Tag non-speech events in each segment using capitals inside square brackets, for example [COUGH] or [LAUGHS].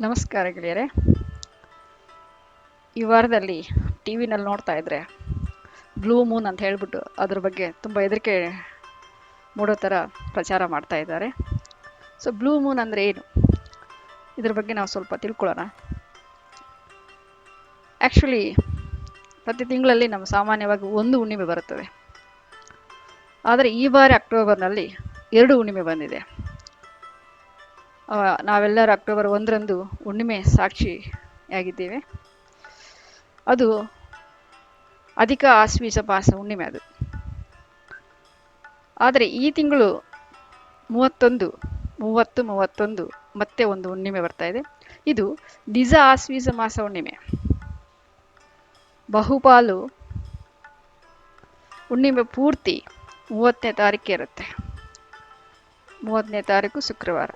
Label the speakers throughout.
Speaker 1: ನಮಸ್ಕಾರ ಗೆಳೆಯರೆ. ಈ ವಾರದಲ್ಲಿ ಟಿ ವಿನಲ್ಲಿ ನೋಡ್ತಾ ಇದ್ರೆ ಬ್ಲೂ ಮೂನ್ ಅಂತ ಹೇಳ್ಬಿಟ್ಟು ಅದ್ರ ಬಗ್ಗೆ ತುಂಬ ಹೆದರಿಕೆ ಮೂಡೋ ಥರ ಪ್ರಚಾರ ಮಾಡ್ತಾ ಇದ್ದಾರೆ. ಸೊ ಬ್ಲೂ ಮೂನ್ ಅಂದರೆ ಏನು? ಇದ್ರ ಬಗ್ಗೆ ನಾವು ಸ್ವಲ್ಪ ತಿಳ್ಕೊಳ್ಳೋಣ. ಆ್ಯಕ್ಚುಲಿ ಪ್ರತಿ ತಿಂಗಳಲ್ಲಿ ನಮ್ಮ ಸಾಮಾನ್ಯವಾಗಿ ಒಂದು ಹುಣ್ಣಿಮೆ ಬರುತ್ತದೆ. ಆದರೆ ಈ ಬಾರಿ ಅಕ್ಟೋಬರ್ನಲ್ಲಿ ಎರಡು ಹುಣ್ಣಿಮೆ ಬಂದಿದೆ. ನಾವೆಲ್ಲರೂ ಅಕ್ಟೋಬರ್ ಒಂದರಂದು ಹುಣ್ಣಿಮೆ ಸಾಕ್ಷಿಯಾಗಿದ್ದೇವೆ. ಅದು ಅಧಿಕ ಆಶ್ವೀಜ ಮಾಸ ಹುಣ್ಣಿಮೆ ಅದು. ಆದರೆ ಈ ತಿಂಗಳು ಮೂವತ್ತೊಂದು, ಮೂವತ್ತು, ಮೂವತ್ತೊಂದು ಮತ್ತೆ ಒಂದು ಹುಣ್ಣಿಮೆ ಬರ್ತಾ ಇದೆ. ಇದು ನಿಜ ಆಶ್ವೀಜ ಮಾಸ ಹುಣ್ಣಿಮೆ. ಬಹುಪಾಲು ಹುಣ್ಣಿಮೆ ಪೂರ್ತಿ ಮೂವತ್ತನೇ ತಾರೀಕಿರುತ್ತೆ ಮೂವತ್ತನೇ ತಾರೀಕು ಶುಕ್ರವಾರ.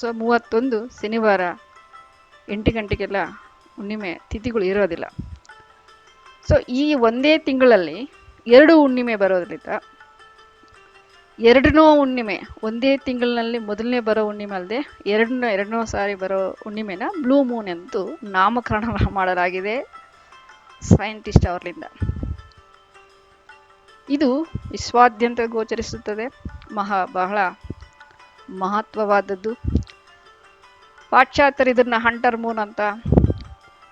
Speaker 1: ಸೊ ಮೂವತ್ತೊಂದು ಶನಿವಾರ ಎಂಟು ಗಂಟೆಗೆಲ್ಲ ಹುಣ್ಣಿಮೆ ತಿಥಿಗಳು ಇರೋದಿಲ್ಲ. ಸೊ ಈ ಒಂದೇ ತಿಂಗಳಲ್ಲಿ ಎರಡು ಹುಣ್ಣಿಮೆ ಬರೋದ್ರಿಂದ ಎರಡನೋ ಹುಣ್ಣಿಮೆ, ಒಂದೇ ತಿಂಗಳಿನಲ್ಲಿ ಮೊದಲನೇ ಬರೋ ಹುಣ್ಣಿಮೆ ಅಲ್ಲದೆ ಎರಡನೋ ಎರಡನೋ ಸಾರಿ ಬರೋ ಹುಣ್ಣಿಮೆನ ಬ್ಲೂ ಮೂನ್ ಎಂದು ನಾಮಕರಣ [LAUGHS] ಮಾಡಲಾಗಿದೆ ಸೈಂಟಿಸ್ಟ್ ಅವರಿಂದ. ಇದು ವಿಶ್ವಾದ್ಯಂತ ಗೋಚರಿಸುತ್ತದೆ, ಮಹಾ ಬಹಳ ಮಹತ್ವವಾದದ್ದು. ಪಾಶ್ಚಾತ್ಯರು ಇದನ್ನ ಹಂಟರ್ ಮೂನ್ ಅಂತ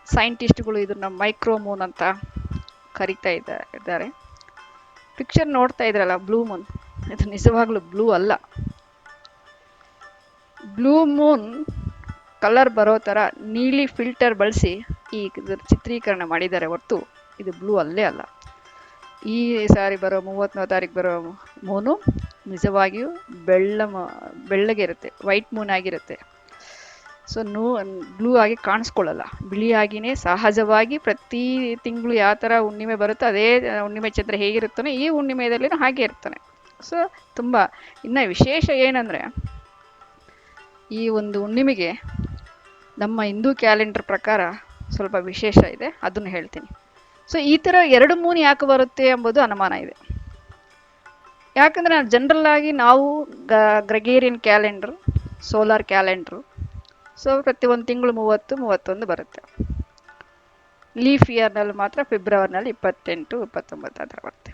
Speaker 1: ಸೈಂಟಿಸ್ಟ್ಗಳು ಇದನ್ನ ಮೈಕ್ರೋ ಮೂನ್ ಅಂತ ಕರಿತಾ ಇದ್ದ- ಇದ್ದಾರೆ. ಪಿಕ್ಚರ್ ನೋಡ್ತಾ ಇದ್ರಲ್ಲ ಬ್ಲೂ ಮೂನ್ ಇದು ನಿಜವಾಗ್ಲೂ ಬ್ಲೂ ಅಲ್ಲ. ಬ್ಲೂ ಮೂನ್ ಕಲರ್ ಬರೋ ಥರ ನೀಲಿ ಫಿಲ್ಟರ್ ಬಳಸಿ ಈ ಚಿತ್ರೀಕರಣ ಮಾಡಿದ್ದಾರೆ ಹೊರತು. ಇದು ಬ್ಲೂ ಅಲ್ಲೇ ಅಲ್ಲ. ಈ ಸಾರಿ ಬರೋ ಮೂವತ್ತನೇ ತಾರೀಕು ಬರೋ ಮೂನು ನಿಜವಾಗಿಯೂ ಬೆಳ್ಳ ಬೆಳ್ಳಗೆ ಇರುತ್ತೆ ವೈಟ್ ಮೂನ್ ಆಗಿರುತ್ತೆ. ಸೊ ನೂ ಬ್ಲೂ ಆಗಿ ಕಾಣಿಸ್ಕೊಳ್ಳಲ್ಲ. ಬಿಳಿಯಾಗಿನೇ ಸಹಜವಾಗಿ ಪ್ರತಿ ತಿಂಗಳು ಯಾವ ಥರ ಹುಣ್ಣಿಮೆ ಬರುತ್ತೋ ಅದೇ ಹುಣ್ಣಿಮೆ ಚಂದ್ರ ಹೇಗಿರುತ್ತಾನೆ ಈ ಹುಣ್ಣಿಮೆಯಲ್ಲಿ ಹಾಗೆ ಇರ್ತಾನೆ ಸೊ ತುಂಬ, ಇನ್ನು ವಿಶೇಷ ಏನಂದರೆ, ಈ ಒಂದು ಹುಣ್ಣಿಮೆಗೆ ನಮ್ಮ ಹಿಂದೂ ಕ್ಯಾಲೆಂಡರ್ ಪ್ರಕಾರ ಸ್ವಲ್ಪ ವಿಶೇಷ ಇದೆ, ಅದನ್ನು ಹೇಳ್ತೀನಿ. ಸೊ ಈ ಥರ ಎರಡು ಮೂನು ಯಾಕೆ ಬರುತ್ತೆ ಎಂಬುದು ಅನುಮಾನ ಇದೆ. ಯಾಕಂದರೆ, ಜನರಲ್ ಆಗಿ ನಾವು Gregorian calendar, solar calendar so ಪ್ರತಿ ಒಂದು ತಿಂಗಳು ಮೂವತ್ತು, ಮೂವತ್ತೊಂದು ಬರುತ್ತೆ. ಲೀಫ್ ಇಯರ್ನಲ್ಲಿ ಮಾತ್ರ ಫೆಬ್ರವರಿನಲ್ಲಿ ಇಪ್ಪತ್ತೆಂಟು, ಇಪ್ಪತ್ತೊಂಬತ್ತು ಆ ಬರುತ್ತೆ.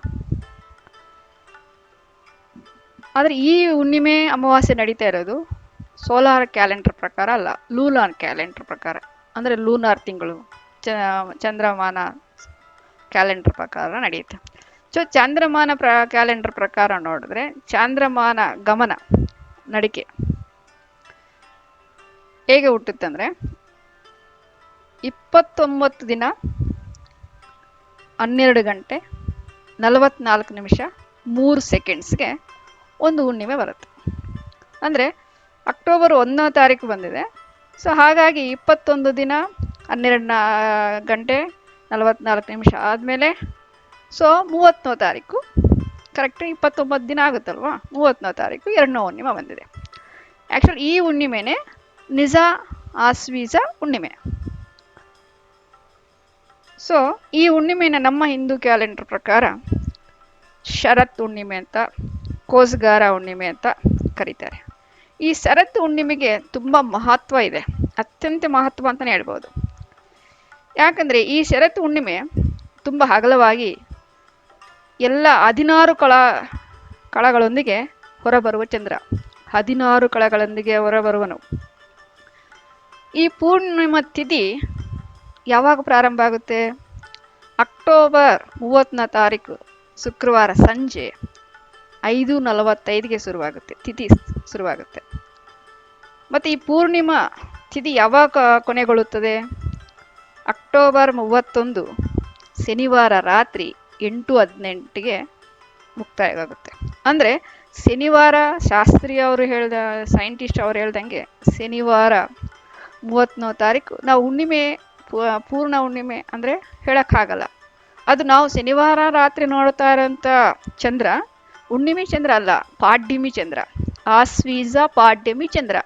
Speaker 1: ಆದರೆ ಈ ಹುಣ್ಣಿಮೆ ಅಮಾವಾಸ್ಯೆ ನಡೀತಾ ಇರೋದು ಸೋಲಾರ್ ಕ್ಯಾಲೆಂಡರ್ ಪ್ರಕಾರ ಅಲ್ಲ ಲೂನಾರ್ ಕ್ಯಾಲೆಂಡರ್ ಪ್ರಕಾರ. ಅಂದರೆ ಲೂನಾರ್ ತಿಂಗಳು, ಚ, ಚಂದ್ರಮಾನ ಕ್ಯಾಲೆಂಡರ್ ಪ್ರಕಾರ ನಡೆಯುತ್ತೆ. ಸೊ ಚಂದ್ರಮಾನ ಪ್ರ ಕ್ಯಾಲೆಂಡರ್ ಪ್ರಕಾರ ನೋಡಿದ್ರೆ ಚಾಂದ್ರಮಾನ ಗಮನ, ನಡಿಕೆ. ಹೇಗೆ ಹುಟ್ಟುತ್ತಂದರೆ ಇಪ್ಪತ್ತೊಂಬತ್ತು ದಿನ ಹನ್ನೆರಡು ಗಂಟೆ ನಲವತ್ನಾಲ್ಕು ನಿಮಿಷ ಮೂರು ಸೆಕೆಂಡ್ಸ್ಗೆ ಒಂದು ಹುಣ್ಣಿಮೆ ಬರುತ್ತೆ. ಅಂದರೆ ಅಕ್ಟೋಬರ್ ಒಂದನೇ ತಾರೀಕು ಬಂದಿದೆ. ಸೊ ಹಾಗಾಗಿ ಇಪ್ಪತ್ತೊಂದು ದಿನ ಹನ್ನೆರಡು ನಾ, ಗಂಟೆ ನಲವತ್ನಾಲ್ಕು ನಿಮಿಷ ಆದಮೇಲೆ ಸೊ ಮೂವತ್ತನೇ ತಾರೀಕು, ಕರೆಕ್ಟ್ ಇಪ್ಪತ್ತೊಂಬತ್ತು ದಿನ ಆಗುತ್ತಲ್ವಾ? ಮೂವತ್ತನೇ ತಾರೀಕು ಎರಡನೇ ಹುಣ್ಣಿಮೆ ಬಂದಿದೆ. ಆ್ಯಕ್ಚುಲಿ ಈ ಹುಣ್ಣಿಮೆನೇ ನಿಜ ಆಸ್ವೀಜ ಹುಣ್ಣಿಮೆ. ಸೊ ಈ ಹುಣ್ಣಿಮೆನ ನಮ್ಮ ಹಿಂದೂ ಕ್ಯಾಲೆಂಡರ್ ಪ್ರಕಾರ ಶರತ್ ಹುಣ್ಣಿಮೆ ಅಂತ, ಕೋಸ್ಗಾರ ಹುಣ್ಣಿಮೆ ಅಂತ ಕರೀತಾರೆ. ಈ ಶರತ್ ಹುಣ್ಣಿಮೆಗೆ ತುಂಬ ಮಹತ್ವ ಇದೆ. ಅತ್ಯಂತ ಮಹತ್ವ ಅಂತಲೇ ಹೇಳ್ಬೋದು. ಯಾಕಂದರೆ ಈ ಶರತ್ ಹುಣ್ಣಿಮೆ ತುಂಬ ಅಗಲವಾಗಿ ಎಲ್ಲ ಹದಿನಾರು ಕಳ, ಕಳಗಳೊಂದಿಗೆ ಹೊರಬರುವ ಚಂದ್ರ. ಹದಿನಾರು ಕಳಗಳೊಂದಿಗೆ ಹೊರಬರುವನು. ಈ ಪೂರ್ಣಿಮಾ ತಿಥಿ ಯಾವಾಗ ಪ್ರಾರಂಭ ಆಗುತ್ತೆ? ಅಕ್ಟೋಬರ್ ಮೂವತ್ತನೇ ತಾರೀಕು ಶುಕ್ರವಾರ ಸಂಜೆ ಐದು ನಲವತ್ತೈದಿಗೆ ಶುರುವಾಗುತ್ತೆ, ತಿಥಿ ಶುರುವಾಗುತ್ತೆ. ಮತ್ತು ಈ ಪೂರ್ಣಿಮಾ ತಿಥಿ ಯಾವಾಗ ಕೊನೆಗೊಳ್ಳುತ್ತದೆ? ಅಕ್ಟೋಬರ್ ಮೂವತ್ತೊಂದು ಶನಿವಾರ ರಾತ್ರಿ ಎಂಟು ಹದಿನೆಂಟಿಗೆ ಮುಕ್ತಾಯವಾಗುತ್ತೆ. ಅಂದರೆ ಶನಿವಾರ ಶಾಸ್ತ್ರಿ ಅವರು ಹೇಳ್ದ, ಸೈಂಟಿಸ್ಟ್ ಅವ್ರು ಹೇಳ್ದಂಗೆ ಶನಿವಾರ ಮೂವತ್ತನೇ ತಾರೀಕು, ನಾವು ಹುಣ್ಣಿಮೆ ಪೂರ್ಣ ಹುಣ್ಣಿಮೆ ಅಂದರೆ ಹೇಳೋಕ್ಕಾಗಲ್ಲ. ಅದು ನಾವು ಶನಿವಾರ ರಾತ್ರಿ ನೋಡ್ತಾ ಇರೋಂಥ ಚಂದ್ರ, ಹುಣ್ಣಿಮೆ ಚಂದ್ರ ಅಲ್ಲ, ಪಾಡ್ಯಮಿ ಚಂದ್ರ. ಆಸ್ವೀಜ ಪಾಡ್ಯಮಿ ಚಂದ್ರ.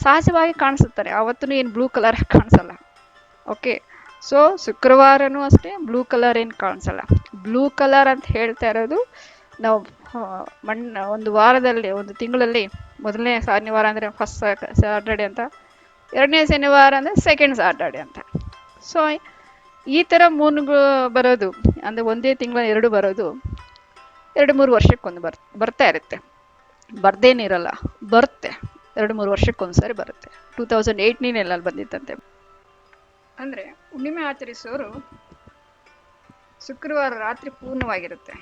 Speaker 1: ಸಹಜವಾಗಿ ಕಾಣಿಸುತ್ತಾರೆ ಆವತ್ತೂ ಏನು ಬ್ಲೂ ಕಲರ್ [LAUGHS] ಕಾಣಿಸಲ್ಲ. ಓಕೆ, ಸೊ ಶುಕ್ರವಾರನೂ ಅಷ್ಟೇ ಬ್ಲೂ ಕಲರ್ ಏನು ಕಾಣಿಸಲ್ಲ. ಬ್ಲೂ ಕಲರ್ ಅಂತ ಹೇಳ್ತಾ ಇರೋದು ನಾವು ಮಣ್ಣು, ಒಂದು ವಾರದಲ್ಲಿ, ಒಂದು ತಿಂಗಳಲ್ಲಿ ಮೊದಲನೇ ಶನಿವಾರ ಅಂದರೆ ಫಸ್ಟ್ ಸ್ಯಾಟರ್ಡೆ ಅಂತ ಎರಡನೇ ಶನಿವಾರ ಅಂದರೆ ಸೆಕೆಂಡ್ ಸಾಟರ್ಡೆ ಅಂತ. ಸೊ ಈ ಥರ ಮೂನ್ಗಳು ಬರೋದು, ಅಂದರೆ ಒಂದೇ ತಿಂಗಳ ಎರಡು ಬರೋದು, ಎರಡು ಮೂರು ವರ್ಷಕ್ಕೊಂದು ಬರ್, ಬರ್ತಾ ಇರುತ್ತೆ. ಬರ್ದೇನಿರಲ್ಲ ಬರುತ್ತೆ ಎರಡು ಮೂರು ವರ್ಷಕ್ಕೊಂದ್ಸರಿ ಬರುತ್ತೆ. ಟೂ ತೌಸಂಡ್ ಏಯ್ಟೀನಲ್ಲಿ ಬಂದಿತ್ತಂತೆ. ಅಂದರೆ ಹುಣ್ಣಿಮೆ ಆಚರಿಸೋರು ಶುಕ್ರವಾರ ರಾತ್ರಿ ಪೂರ್ಣವಾಗಿರುತ್ತೆ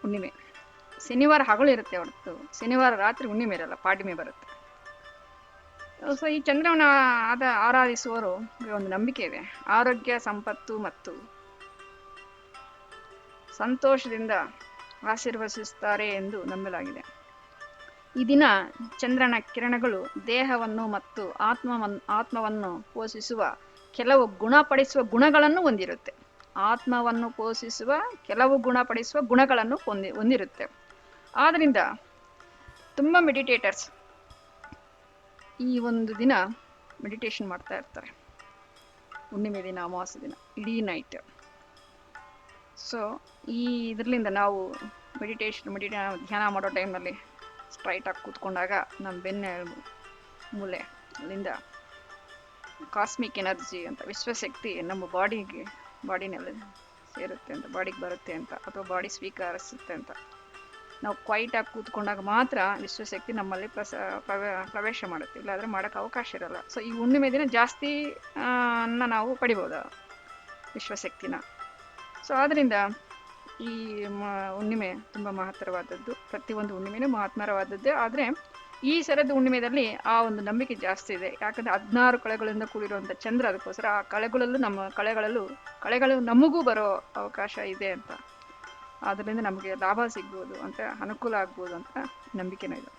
Speaker 1: ಹುಣ್ಣಿಮೆ. ಶನಿವಾರ ಹಗಲಿರುತ್ತೆ ಹೊರತು. ಶನಿವಾರ ರಾತ್ರಿ ಹುಣ್ಣಿಮೆ ಇರಲ್ಲ ಪಾಡ್ಯಮೆ ಬರುತ್ತೆ. ಸೊ ಈ ಚಂದ್ರವನ್ನ ಆದ ಆರಾಧಿಸುವರು ಒಂದು ನಂಬಿಕೆ ಇದೆ. ಆರೋಗ್ಯ, ಸಂಪತ್ತು ಮತ್ತು ಸಂತೋಷದಿಂದ ಆಶೀರ್ವದಿಸುತ್ತಾರೆ ಎಂದು ನಂಬಲಾಗಿದೆ. ಈ ದಿನ ಚಂದ್ರನ ಕಿರಣಗಳು ದೇಹವನ್ನು ಮತ್ತು ಆತ್ಮವನ್ನು ಆತ್ಮವನ್ನು ಪೋಷಿಸುವ ಕೆಲವು ಗುಣಪಡಿಸುವ ಗುಣಗಳನ್ನು ಹೊಂದಿರುತ್ತೆ. ಆತ್ಮವನ್ನು ಪೋಷಿಸುವ ಕೆಲವು ಗುಣಪಡಿಸುವ ಗುಣಗಳನ್ನು ಹೊಂದಿ, ಹೊಂದಿರುತ್ತೆ. ಆದ್ದರಿಂದ ತುಂಬ ಮೆಡಿಟೇಟರ್ಸ್ ಈ ಒಂದು ದಿನ ಮೆಡಿಟೇಷನ್ ಮಾಡ್ತಾ ಇರ್ತಾರೆ. ಹುಣ್ಣಿಮೆ ದಿನ, ಅಮಾವಾಸ್ಯೆ ದಿನ, ಇಡೀ ನೈಟ್ ಸೊ ಈ ಇದರಿಂದ ನಾವು ಮೆಡಿಟೇಷನ್ ಮೆಡಿಟೇ ಧ್ಯಾನ ಮಾಡೋ ಟೈಮ್ನಲ್ಲಿ ಸ್ಟ್ರೈಟಾಗಿ ಕೂತ್ಕೊಂಡಾಗ ನಮ್ಮ ಬೆನ್ನೆ ಮೂಲೆ ಅಲ್ಲಿಂದ ಕಾಸ್ಮಿಕ್ ಎನರ್ಜಿ ಅಂತ, ವಿಶ್ವಶಕ್ತಿ ನಮ್ಮ ಬಾಡಿಗೆ ಬಾಡಿನಲ್ಲಿ ಸೇರುತ್ತೆ ಅಂತ ಬಾಡಿಗೆ ಬರುತ್ತೆ ಅಂತ, ಅಥವಾ ಬಾಡಿ ಸ್ವೀಕರಿಸುತ್ತೆ ಅಂತ. ನಾವು ಕ್ವೈಟಾಗಿ ಕೂತ್ಕೊಂಡಾಗ ಮಾತ್ರ ವಿಶ್ವಶಕ್ತಿ ನಮ್ಮಲ್ಲಿ ಪ್ರಸ, ಪ್ರವೇ, ಪ್ರವೇಶ ಮಾಡುತ್ತೆ. ಇಲ್ಲಾಂದರೆ ಮಾಡೋಕ್ಕೆ ಅವಕಾಶ ಇರಲ್ಲ. ಸೊ ಈ ಹುಣ್ಣಿಮೆ ದಿನ ಜಾಸ್ತಿ ನಾವು ಪಡಿಬೋದು ವಿಶ್ವಶಕ್ತಿನ. ಸೊ ಆದ್ದರಿಂದ ಈ ಮ, ಹುಣ್ಣಿಮೆ ತುಂಬ ಮಹತ್ತರವಾದದ್ದು. ಪ್ರತಿಯೊಂದು ಹುಣ್ಣಿಮೆನೂ ಮಹತ್ಮರವಾದದ್ದೇ ಆದರೆ ಈ ಸರದ ಹುಣ್ಣಿಮೆದಲ್ಲಿ ಆ ಒಂದು ನಂಬಿಕೆ ಜಾಸ್ತಿ ಇದೆ. ಯಾಕಂದರೆ ಹದಿನಾರು ಕಳೆಗಳಿಂದ ಕೂಡಿರುವಂಥ ಚಂದ್ರ ಅದಕ್ಕೋಸ್ಕರ ಆ ಕಳೆಗಳಲ್ಲೂ ನಮ್ಮ ಕಳೆಗಳಲ್ಲೂ, ಕಳೆಗಳು ನಮಗೂ ಬರೋ ಅವಕಾಶ ಇದೆ ಅಂತ. ಅದರಿಂದ ನಮಗೆ ಲಾಭ ಸಿಗ್ಬೋದು ಅಂತ, ಅನುಕೂಲ ಆಗ್ಬೋದು ಅಂತ ನಂಬಿಕೆನೂ ಇದೆ.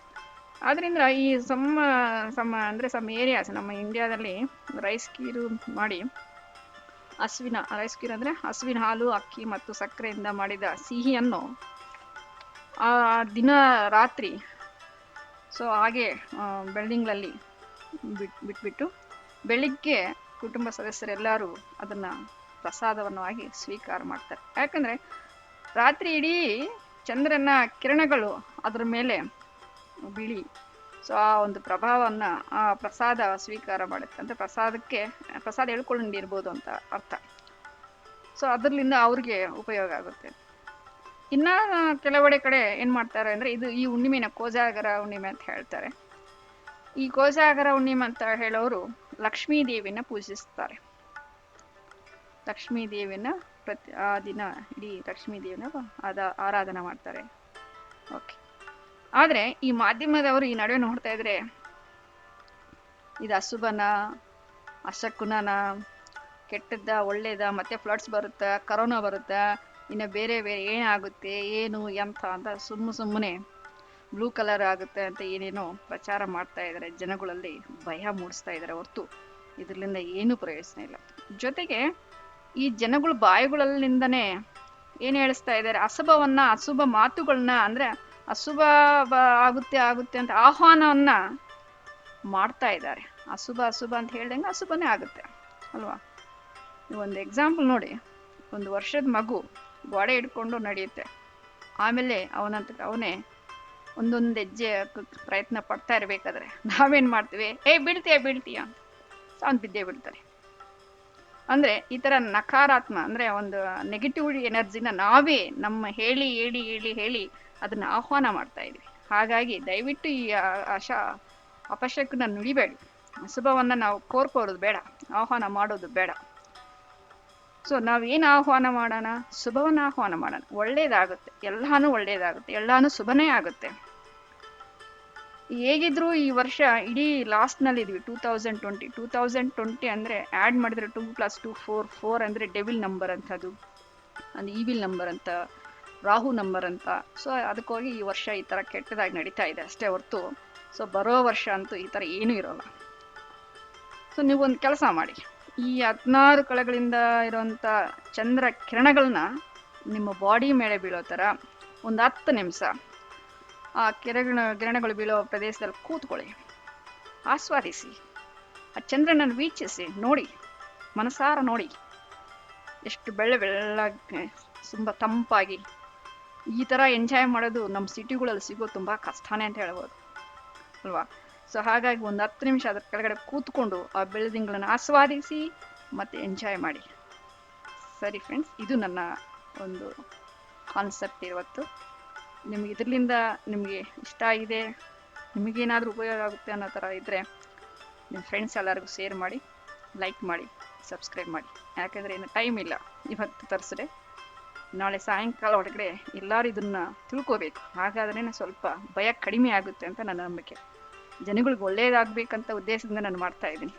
Speaker 1: ಆದ್ದರಿಂದ ಈ ಸಮ್ಮ ಸಮ ಅಂದರೆ ಸಮ್ ಏರಿಯಾಸ್ ನಮ್ಮ ಇಂಡಿಯಾದಲ್ಲಿ ರೈಸ್ ಕೀರು ಮಾಡಿ ಹಸುವಿನ ರೈಸ್ ಕೀರ್ ಅಂದರೆ ಹಸುವಿನ ಹಾಲು, ಅಕ್ಕಿ ಮತ್ತು ಸಕ್ಕರೆಯಿಂದ ಮಾಡಿದ ಸಿಹಿಯನ್ನು ಆ ದಿನ ರಾತ್ರಿ ಸೊ ಹಾಗೆ ಬೆಳ್ದಿಂಗ್ಳಲ್ಲಿ ಬಿಟ್, ಬಿಟ್ಬಿಟ್ಟು ಬೆಳಿಗ್ಗೆ ಕುಟುಂಬ ಸದಸ್ಯರೆಲ್ಲರೂ ಅದನ್ನು ಪ್ರಸಾದವನ್ನು ಆಗಿ ಸ್ವೀಕಾರ ಮಾಡ್ತಾರೆ. ಯಾಕಂದರೆ ರಾತ್ರಿ ಇಡೀ ಚಂದ್ರನ ಕಿರಣಗಳು ಅದರ ಮೇಲೆ ಬಿಳಿ. ಸೊ ಆ ಒಂದು ಪ್ರಭಾವವನ್ನು, ಆ ಪ್ರಸಾದ ಸ್ವೀಕಾರ ಮಾಡುತ್ತೆ. ಅಂದರೆ ಪ್ರಸಾದಕ್ಕೆ, ಪ್ರಸಾದ ಹೇಳ್ಕೊಂಡಿರ್ಬೋದು ಅಂತ ಅರ್ಥ. ಸೊ ಅದರಿಂದ ಅವ್ರಿಗೆ ಉಪಯೋಗ ಆಗುತ್ತೆ. ಇನ್ನ ಕೆಲವೆಡೆ ಕಡೆ ಏನು ಮಾಡ್ತಾರೆ ಅಂದರೆ, ಇದು ಈ ಹುಣ್ಣಿಮೆನ ಕೋಜಾಗರ ಹುಣ್ಣಿಮೆ ಅಂತ ಹೇಳ್ತಾರೆ. ಈ ಕೋಜಾಗರ ಹುಣ್ಣಿಮೆ ಅಂತ ಹೇಳೋರು ಲಕ್ಷ್ಮೀ ದೇವಿನ ಪೂಜಿಸ್ತಾರೆ. ಲಕ್ಷ್ಮೀ ದೇವಿನ ಪ್ರತಿ ಆ ದಿನ ಇಡೀ ಲಕ್ಷ್ಮೀ ದೇವಿನ ಆದ ಆರಾಧನೆ ಮಾಡ್ತಾರೆ. ಓಕೆ ಆದರೆ ಈ ಮಾಧ್ಯಮದವರು ಈ ನಡುವೆ ನೋಡ್ತಾ ಇದ್ರೆ ಇದು ಅಸುಭನ ಅಶಕುನನ, ಕೆಟ್ಟದ್ದ, ಒಳ್ಳೇದ, ಮತ್ತೆ ಫ್ಲಡ್ಸ್ ಬರುತ್ತಾ ಕರೋನಾ ಬರುತ್ತಾ, ಇನ್ನು ಬೇರೆ ಬೇರೆ ಏನಾಗುತ್ತೆ, ಏನು, ಎಂಥ ಅಂತ ಸುಮ್ಮ ಸುಮ್ಮನೆ ಬ್ಲೂ ಕಲರ್ ಆಗುತ್ತೆ ಅಂತ ಏನೇನೋ ಪ್ರಚಾರ ಮಾಡ್ತಾ ಇದ್ದಾರೆ ಜನಗಳಲ್ಲಿ ಭಯ ಮೂಡಿಸ್ತಾ ಇದ್ದಾರೆ ಹೊರತು. ಇದರಿಂದ ಏನೂ ಪ್ರಯೋಜನ ಇಲ್ಲ. ಜೊತೆಗೆ ಈ ಜನಗಳು ಬಾಯಿಗಳಲ್ಲಿಂದನೆ ಏನು ಹೇಳಿಸ್ತಾ ಇದ್ದಾರೆ? ಅಶುಭವನ್ನ, ಅಶುಭ ಮಾತುಗಳನ್ನ, ಅಂದ್ರೆ ಅಶುಭ ಆಗುತ್ತೆ ಆಗುತ್ತೆ ಅಂತ ಆಹ್ವಾನವನ್ನ ಮಾಡ್ತಾ ಇದ್ದಾರೆ. ಅಶುಭ ಅಶುಭ ಅಂತ ಹೇಳ್ದಂಗೆ ಅಶುಭನೇ ಆಗುತ್ತೆ, ಅಲ್ವಾ? ಒಂದು ಎಕ್ಸಾಂಪಲ್ ನೋಡಿ. ಒಂದು ವರ್ಷದ ಮಗು ಗೋಡೆ ಹಿಡ್ಕೊಂಡು ನಡೆಯುತ್ತೆ. ಆಮೇಲೆ ಅವನಂತ, ಅವನೇ ಒಂದೊಂದು ಹೆಜ್ಜೆ ಪ್ರಯತ್ನ ಪಡ್ತಾ ಇರಬೇಕಾದ್ರೆ ನಾವೇನು ಮಾಡ್ತೀವಿ? ಏ, ಬೀಳ್ತೀಯ ಬೀಳ್ತೀಯ ಅವ್ನು ಬಿದ್ದೇ ಬಿಡ್ತಾರೆ ಅಂದರೆ ಈ ತರ ನಕಾರಾತ್ಮ, ಅಂದ್ರೆ ಒಂದು ನೆಗೆಟಿವ್ ಎನರ್ಜಿನ ನಾವೇ ನಮ್ಮ ಹೇಳಿ ಹೇಳಿ ಹೇಳಿ ಹೇಳಿ ಅದನ್ನ ಆಹ್ವಾನ ಮಾಡ್ತಾ ಇದ್ವಿ. ಹಾಗಾಗಿ ದಯವಿಟ್ಟು ಈ ಅಶ ಅಪಶಕ್ನ ನುಡಿಬೇಡಿ. ಅಶುಭವನ್ನ ನಾವು ಕೋರ್ಕೋರೋದು ಬೇಡ, ಆಹ್ವಾನ ಮಾಡೋದು ಬೇಡ. ಸೊ ನಾವೇನು ಆಹ್ವಾನ ಮಾಡೋಣ? ಶುಭವನ್ನ ಆಹ್ವಾನ ಮಾಡೋಣ. ಒಳ್ಳೇದಾಗುತ್ತೆ. ಎಲ್ಲಾನು ಒಳ್ಳೇದಾಗುತ್ತೆ. ಎಲ್ಲಾನು ಶುಭನೇ ಆಗುತ್ತೆ. ಹೇಗಿದ್ರು ಈ ವರ್ಷ ಇಡೀ ಲಾಸ್ಟ್ನಲ್ಲಿ ಇದ್ವಿ two thousand twenty two thousand twenty ಅಂದರೆ ಆ್ಯಡ್ ಮಾಡಿದ್ರೆ two plus two four four ಅಂದರೆ ಡೆವಿಲ್ ನಂಬರ್ ಅಂತದು ಒಂದು ಈವಿಲ್ ನಂಬರ್ ಅಂತ, ರಾಹು ನಂಬರ್ ಅಂತ. ಸೊ ಅದಕ್ಕೋಗಿ ಈ ವರ್ಷ ಈ ಥರ ಕೆಟ್ಟದಾಗಿ ನಡೀತಾ ಇದೆ ಅಷ್ಟೇ ಹೊರತು. ಸೊ ಬರೋ ವರ್ಷ ಅಂತೂ ಈ ಥರ ಏನೂ ಇರೋಲ್ಲ. ಸೊ ನೀವೊಂದು ಕೆಲಸ ಮಾಡಿ. ಈ ಹದಿನಾರು ಕಳೆಗಳಿಂದ ಇರುವಂಥ ಚಂದ್ರ ಕಿರಣಗಳನ್ನ ನಿಮ್ಮ ಬಾಡಿ ಮೇಲೆ ಬೀಳೋ ಥರ ಒಂದು ಹತ್ತು ನಿಮಿಷ ಆ ಕಿರಣ ಕಿರಣಗಳು ಬೀಳೋ ಪ್ರದೇಶದಲ್ಲಿ ಕೂತ್ಕೊಳ್ಳಿ. ಆಸ್ವಾದಿಸಿ. ಆ ಚಂದ್ರನನ್ನು ವೀಕ್ಷಿಸಿ, ನೋಡಿ. ಮನಸಾರ ನೋಡಿ. ಎಷ್ಟು ಬೆಳ್ಳ ಬೆಳ್ಳಗೆ ತುಂಬ ತಂಪಾಗಿ. ಈ ಥರ ಎಂಜಾಯ್ ಮಾಡೋದು ನಮ್ಮ ಸಿಟಿಗಳಲ್ಲಿ ಸಿಗೋದು ತುಂಬ ಕಷ್ಟನೇ ಅಂತ ಹೇಳ್ಬೋದು. ಅಲ್ವಾ? ಸೊ ಹಾಗಾಗಿ ಒಂದು ಹತ್ತು ನಿಮಿಷ ಅದರ ಕೆಳಗಡೆ ಕೂತ್ಕೊಂಡು ಆ ಬೆಳೆದಿಂಗಳನ್ನು ಆಸ್ವಾದಿಸಿ ಮತ್ತು ಎಂಜಾಯ್ ಮಾಡಿ. ಸರಿ ಫ್ರೆಂಡ್ಸ್ ಇದು ನನ್ನ ಒಂದು ಕಾನ್ಸೆಪ್ಟ್ ಇವತ್ತು ನಿಮ್ಗೆ ಇದರಿಂದ ನಿಮಗೆ ಇಷ್ಟ ಆಗಿದೆ, ನಿಮಗೇನಾದರೂ ಉಪಯೋಗ ಆಗುತ್ತೆ ಅನ್ನೋ ಥರ ಇದ್ದರೆ ನಿಮ್ಮ ಫ್ರೆಂಡ್ಸ್ ಎಲ್ಲರಿಗೂ ಶೇರ್ ಮಾಡಿ ಲೈಕ್ ಮಾಡಿ ಸಬ್ಸ್ಕ್ರೈಬ್ ಮಾಡಿ. ಯಾಕೆಂದರೆ ಇನ್ನು ಟೈಮ್ ಇಲ್ಲ, ಇವತ್ತು ತರಿಸಿದೆ. ನಾಳೆ ಸಾಯಂಕಾಲ ಒಳಗಡೆ ಎಲ್ಲರೂ ಇದನ್ನು ತಿಳ್ಕೋಬೇಕು. ಹಾಗಾದ್ರೇ ಸ್ವಲ್ಪ ಭಯ ಕಡಿಮೆ ಆಗುತ್ತೆ ಅಂತ ನನ್ನ ನಂಬಿಕೆ. ಜನಗಳಿಗೆ ಒಳ್ಳೆಯದಾಗಬೇಕಂತ ಉದ್ದೇಶದಿಂದ ನಾನು ಮಾಡ್ತಾ ಇದ್ದೀನಿ.